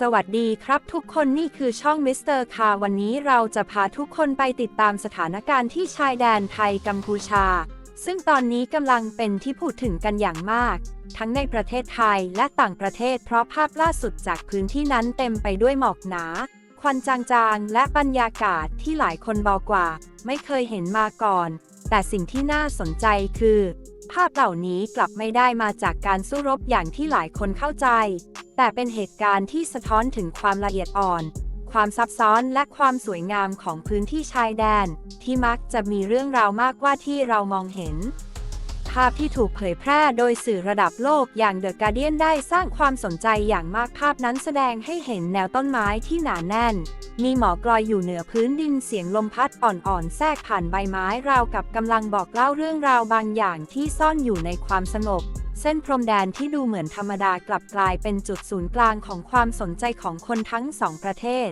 สวัสดีครับทุกคนนี่คือช่องมิสเตอร์คาวันนี้เราจะพาทุกคนไปติดตามสถานการณ์ที่ชายแดนไทยกัมพูชา ซึ่งตอนนี้กำลังเป็นที่พูดถึงกันอย่างมาก ทั้งในประเทศไทยและต่างประเทศ เพราะภาพล่าสุดจากพื้นที่นั้นเต็มไปด้วยหมอกหนา ควันจางๆ และบรรยากาศที่หลายคนบอกว่า ไม่เคยเห็นมาก่อน แต่สิ่งที่น่าสนใจคือ ภาพเหล่านี้กลับไม่ได้มาจากการสู้รบอย่างที่หลายคนเข้าใจ แต่เป็นเหตุการณ์ที่สะท้อนถึงความละเอียดอ่อน ความซับซ้อนและความสวยงามของพื้นที่ชายแดน ที่มักจะมีเรื่องราวมากกว่าที่เรามองเห็น ภาพที่ถูกเผยแพร่โดยสื่อระดับโลกอย่างเดอะการเดียนได้สร้างความสนใจอย่างมากภาพนั้นแสดงให้เห็นแนวต้นไม้ที่หนาแน่น มีหมอกลอยอยู่เหนือพื้นดินเสียงลมพัดอ่อนๆ แทรกผ่านใบไม้ราวกับกำลังบอกเล่าเรื่องราวบางอย่างที่ซ่อนอยู่ในความสงบเส้นพรมแดนที่ดูเหมือนธรรมดากลับกลายเป็นจุดศูนย์กลางของความสนใจของคนทั้งสองประเทศ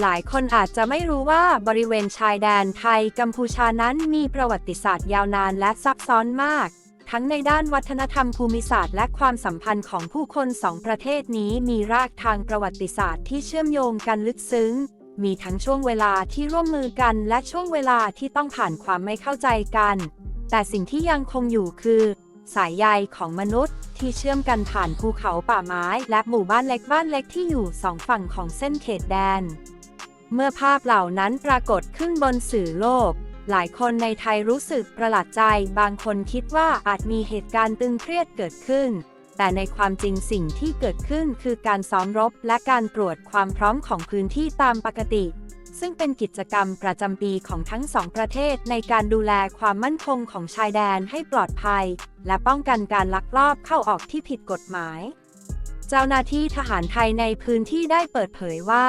หลายคนอาจจะไม่รู้ว่าบริเวณชายแดนไทยกัมพูชานั้นมีประวัติศาสตร์ยาวนานและซับซ้อนมาก ทั้งในด้านวัฒนธรรมภูมิศาสตร์และความสัมพันธ์ของผู้คนสองประเทศนี้มีรากทางประวัติศาสตร์ที่เชื่อมโยงกันลึกซึ้ง มีทั้งช่วงเวลาที่ร่วมมือกันและช่วงเวลาที่ต้องผ่านความไม่เข้าใจกัน แต่สิ่งที่ยังคงอยู่คือ สายใยของมนุษย์ที่เชื่อมกันผ่านภูเขาป่าไม้ และหมู่บ้านเล็กบ้านเล็กที่อยู่สองฝั่งของเส้นเขตแดน เมื่อภาพเหล่านั้นปรากฏขึ้นบนสื่อโลก หลายคนในไทยรู้สึกประหลาดใจ บางคนคิดว่าอาจมีเหตุการณ์ตึงเครียดเกิดขึ้น แต่ในความจริงสิ่งที่เกิดขึ้นคือการซ้อมรบและการตรวจความพร้อมของพื้นที่ตามปกติ ซึ่งเป็นกิจกรรมประจำปีของทั้งสองประเทศในการดูแลความมั่นคงของชายแดนให้ปลอดภัย และป้องกันการลักลอบเข้าออกที่ผิดกฎหมาย เจ้าหน้าที่ทหารไทยในพื้นที่ได้เปิดเผยว่า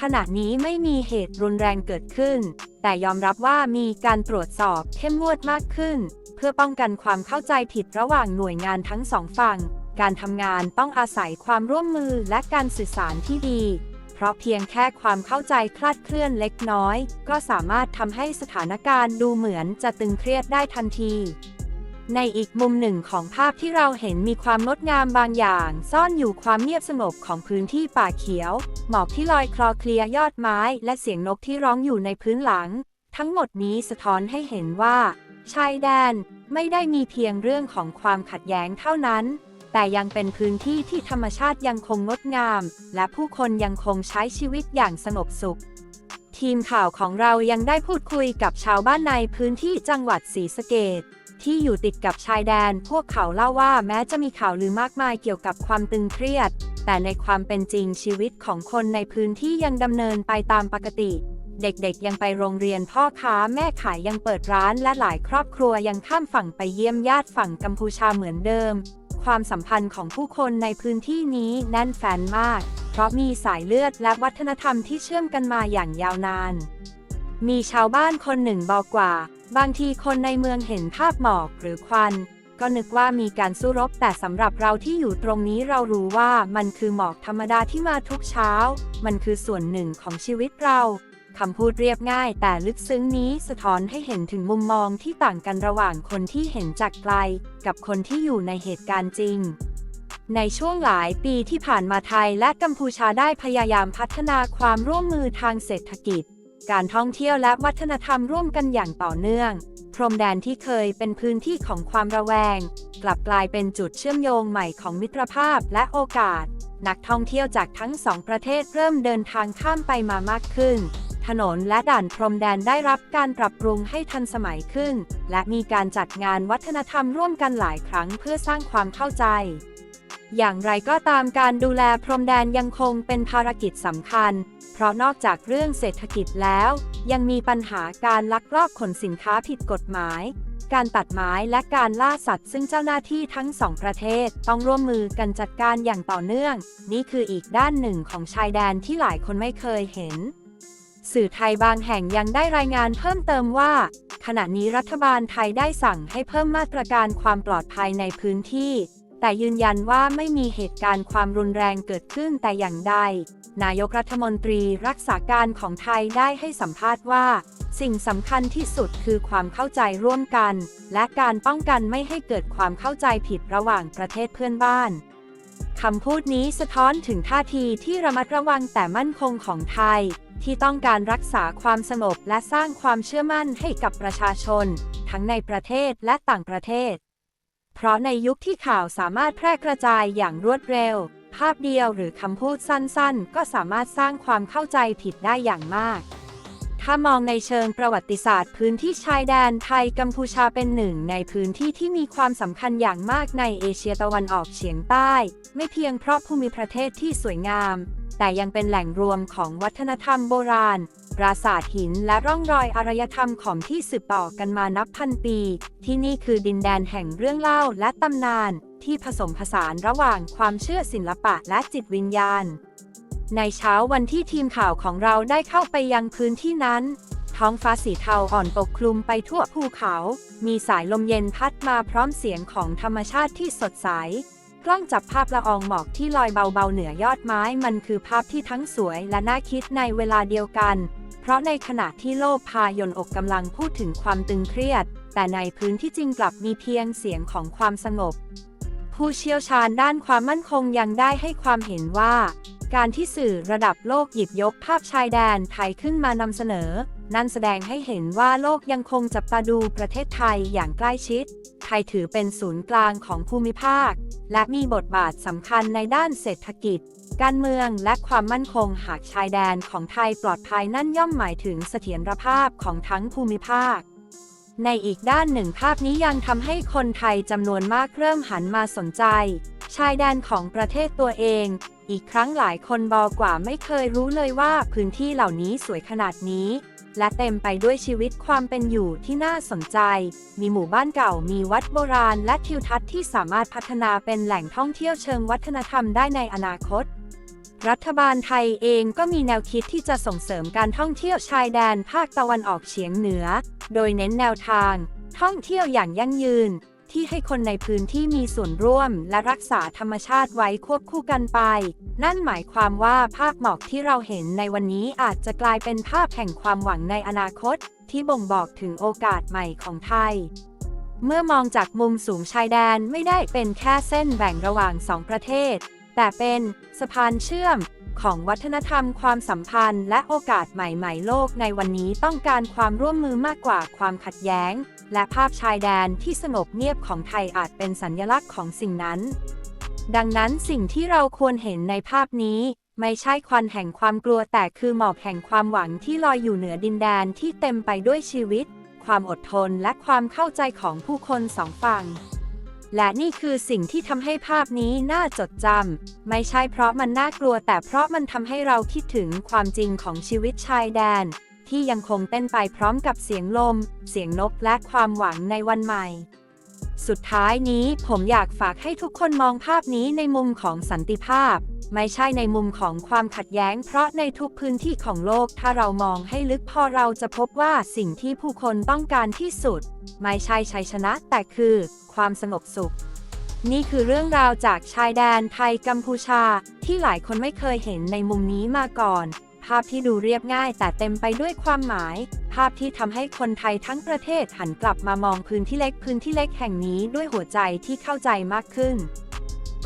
ขณะนี้ไม่มีเหตุรุนแรงเกิดขึ้น แต่ยอมรับว่ามีการตรวจสอบเข้มงวดมากขึ้น เพื่อป้องกันความเข้าใจผิดระหว่างหน่วยงานทั้งสองฝั่ง การทำงานต้องอาศัยความร่วมมือและการสื่อสารที่ดี เพราะเพียงแค่ความเข้าใจคลาดเคลื่อนเล็กน้อย ก็สามารถทำให้สถานการณ์ดูเหมือนจะตึงเครียดได้ทันที ในอีกมุมหนึ่งของภาพที่เราเห็นมีความงดงามบางอย่าง ซ่อนอยู่ความเงียบสงบของพื้นที่ป่าเขียว หมอกที่ลอยคลอเคลียยอดไม้ และเสียงนกที่ร้องอยู่ในพื้นหลัง ทั้งหมดนี้สะท้อนให้เห็นว่า ชายแดนไม่ได้มีเพียงเรื่องของความขัดแย้งเท่านั้น แต่ยังเป็นพื้นที่ที่ธรรมชาติยังคงงดงาม และผู้คนยังคงใช้ชีวิตอย่างสงบสุขทีมข่าวของเรายังได้พูดคุยกับชาวบ้านในพื้นที่จังหวัดศรีสะเกด ที่อยู่ติดกับชายแดน พวกเขาเล่าว่าแม้จะมีข่าวลือมากมายเกี่ยวกับความตึงเครียด แต่ในความเป็นจริงชีวิตของคนในพื้นที่ยังดำเนินไปตามปกติ เด็กๆยังไปโรงเรียนพ่อค้าแม่ขายยังเปิดร้าน และหลายครอบครัวยังข้ามฝั่งไปเยี่ยมญาติฝั่งกัมพูชาเหมือนเดิม ความสัมพันธ์ของผู้คนในพื้นที่นี้แน่นแฟนมาก เพราะมีสายเลือดและวัฒนธรรมที่เชื่อมกันมาอย่างยาวนาน มีชาวบ้านคนหนึ่งบอกว่า บางทีคนในเมืองเห็นภาพหมอกหรือควัน ก็นึกว่ามีการสู้รบแต่สำหรับเราที่อยู่ตรงนี้เรารู้ว่ามันคือหมอกธรรมดาที่มาทุกเช้า มันคือส่วนหนึ่งของชีวิตเราคำพูดเรียบง่ายแต่ลึกซึ้งนี้สะท้อนให้เห็นถึงมุมมองที่ต่างกันระหว่างคนที่เห็นจากไกล กับคนที่อยู่ในเหตุการณ์จริง ในช่วงหลายปีที่ผ่านมาไทยและกัมพูชาได้พยายามพัฒนาความร่วมมือทางเศรษฐกิจ การท่องเที่ยวและวัฒนธรรมร่วมกันอย่างต่อเนื่อง พรมแดนที่เคยเป็นพื้นที่ของความระแวง กลับกลายเป็นจุดเชื่อมโยงใหม่ของมิตรภาพและโอกาส นักท่องเที่ยวจากทั้งสองประเทศเริ่มเดินทางข้ามไปมามากขึ้น ถนนและด่านพรมแดนได้รับการปรับปรุงให้ทันสมัยขึ้น และมีการจัดงานวัฒนธรรมร่วมกันหลายครั้งเพื่อสร้างความเข้าใจ อย่างไรก็ตามการดูแลพรมแดนยังคงเป็นภารกิจสำคัญ เพราะนอกจากเรื่องเศรษฐกิจแล้ว ยังมีปัญหาการลักลอบขนสินค้าผิดกฎหมาย การตัดไม้และการล่าสัตว์ ซึ่งเจ้าหน้าที่ทั้งสองประเทศต้องร่วมมือกันจัดการอย่างต่อเนื่อง นี่คืออีกด้านหนึ่งของชายแดนที่หลายคนไม่เคยเห็น สื่อไทยบางแห่งยังได้รายงานเพิ่มเติมว่า ขณะนี้รัฐบาลไทยได้สั่งให้เพิ่มมาตรการความปลอดภัยในพื้นที่ แต่ยืนยันว่าไม่มีเหตุการณ์ความรุนแรงเกิดขึ้นแต่อย่างใด นายกรัฐมนตรีรักษาการของไทยได้ให้สัมภาษณ์ว่า สิ่งสำคัญที่สุดคือความเข้าใจร่วมกัน และการป้องกันไม่ให้เกิดความเข้าใจผิดระหว่างประเทศเพื่อนบ้านคำพูดนี้สะท้อนถึงท่าทีที่ระมัดระวังแต่มั่นคงของไทย ที่ต้องการรักษาความสงบและสร้างความเชื่อมั่นให้กับประชาชน ทั้งในประเทศและต่างประเทศ เพราะในยุคที่ข่าวสามารถแพร่กระจายอย่างรวดเร็ว ภาพเดียวหรือคำพูดสั้นๆ ก็สามารถสร้างความเข้าใจผิดได้อย่างมาก ถ้ามองในเชิงประวัติศาสตร์ พื้นที่ชายแดนไทยกัมพูชาเป็นหนึ่งในพื้นที่ที่มีความสำคัญอย่างมากในเอเชียตะวันออกเฉียงใต้ ไม่เพียงเพราะภูมิประเทศที่สวยงาม แต่ยังเป็นแหล่งรวมของวัฒนธรรมโบราณ ปราสาทหินและร่องรอยอารยธรรมของที่สืบต่อกันมานับพันปี ที่นี่คือดินแดนแห่งเรื่องเล่าและตำนาน ที่ผสมผสานระหว่างความเชื่อศิลปะและจิตวิญญาณ ในเช้าวันที่ทีมข่าวของเราได้เข้าไปยังพื้นที่นั้น ท้องฟ้าสีเทาอ่อนปกคลุมไปทั่วภูเขา มีสายลมเย็นพัดมาพร้อมเสียงของธรรมชาติที่สดใส กล้องจับภาพละอองหมอกที่ลอยเบาๆเหนือยอดไม้ มันคือภาพที่ทั้งสวยและน่าคิดในเวลาเดียวกัน เพราะในขณะที่โลกพายนอกกำลังพูดถึงความตึงเครียด แต่ในพื้นที่จริงกลับมีเพียงเสียงของความสงบ ผู้เชี่ยวชาญด้านความมั่นคงยังได้ให้ความเห็นว่า การที่สื่อระดับโลกหยิบยกภาพชายแดนไทยขึ้นมานำเสนอ นั่นแสดงให้เห็นว่าโลกยังคงจับตาดูประเทศไทยอย่างใกล้ชิด ไทยถือเป็นศูนย์กลางของภูมิภาค และมีบทบาทสำคัญในด้านเศรษฐกิจ การเมืองและความมั่นคงหากชายแดนของไทยปลอดภัยนั่นย่อมหมายถึงเสถียรภาพของทั้งภูมิภาคในอีกด้านหนึ่งภาพนี้ยังทำให้คนไทยจำนวนมากเริ่มหันมาสนใจ ชายแดนของประเทศตัวเอง อีกครั้งหลายคนบอกว่าไม่เคยรู้เลยว่าพื้นที่เหล่านี้สวยขนาดนี้ และเต็มไปด้วยชีวิตความเป็นอยู่ที่น่าสนใจ มีหมู่บ้านเก่ามีวัดโบราณ และทิวทัศน์ที่สามารถพัฒนาเป็นแหล่งท่องเที่ยวเชิงวัฒนธรรมได้ในอนาคต รัฐบาลไทยเองก็มีแนวคิดที่จะส่งเสริมการท่องเที่ยวชายแดนภาคตะวันออกเฉียงเหนือ โดยเน้นแนวทาง ท่องเที่ยวอย่างยั่งยืน ที่ให้คนในพื้นที่มีส่วนร่วมและรักษาธรรมชาติไว้ควบคู่กันไป นั่นหมายความว่าภาพหมอกที่เราเห็นในวันนี้อาจจะกลายเป็นภาพแห่งความหวังในอนาคต ที่บ่งบอกถึงโอกาสใหม่ของไทย เมื่อมองจากมุมสูงชายแดนไม่ได้เป็นแค่เส้นแบ่งระหว่างสองประเทศ แต่เป็นสะพานเชื่อม ของวัฒนธรรมความสัมพันธ์ และโอกาสใหม่ๆ โลกในวันนี้ต้องการความร่วมมือมากกว่าความขัดแย้ง และภาพชายแดนที่สงบเงียบของไทยอาจเป็นสัญลักษณ์ของสิ่งนั้น ดังนั้นสิ่งที่เราควรเห็นในภาพนี้ไม่ใช่ควันแห่งความกลัวแต่คือหมอกแห่งความหวังที่ลอยอยู่เหนือดินแดนที่เต็มไปด้วยชีวิต ความอดทนและความเข้าใจของผู้คนสองฝั่ง และนี่คือสิ่งที่ทำให้ภาพนี้น่าจดจำ ไม่ใช่เพราะมันน่ากลัวแต่เพราะมันทำให้เราคิดถึงความจริงของชีวิตชายแดน ที่ยังคงเต้นไปพร้อมกับเสียงลม เสียงนกและความหวังในวันใหม่ สุดท้ายนี้ผมอยากฝากให้ทุกคนมองภาพนี้ในมุมของสันติภาพ ไม่ใช่ในมุมของความขัดแย้ง เพราะในทุกพื้นที่ของโลกถ้าเรามองให้ลึกพอเราจะพบว่าสิ่งที่ผู้คนต้องการที่สุด ไม่ใช่ชัยชนะแต่คือ ความสงบสุข นี่คือเรื่องราวจากชายแดนไทยกัมพูชา ที่หลายคนไม่เคยเห็นในมุมนี้มาก่อน ภาพที่ดูเรียบง่ายแต่เต็มไปด้วยความหมาย ภาพที่ทำให้คนไทยทั้งประเทศหันกลับมามองพื้นที่เล็กพื้นที่เล็กแห่งนี้ด้วยหัวใจที่เข้าใจมากขึ้น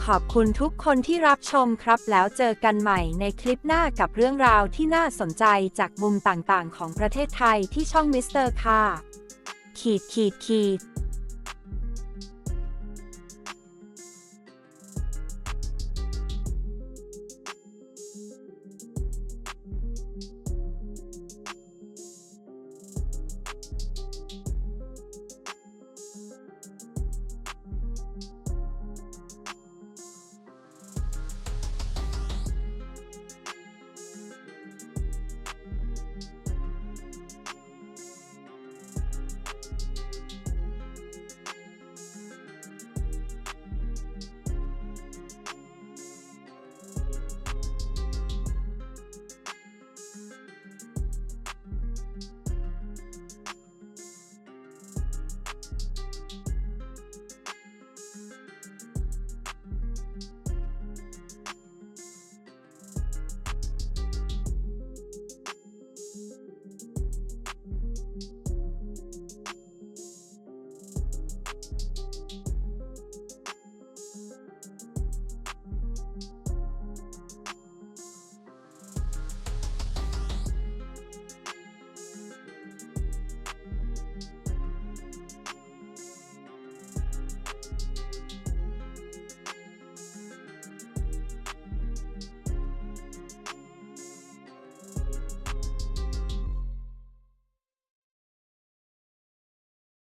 ขอบคุณทุกคนที่รับชมครับแล้วเจอกันใหม่ในคลิปหน้ากับเรื่องราวที่น่าสนใจจากมุมต่างๆ ของประเทศไทยที่ช่องมิสเตอร์ค่ะขีดขีดขีด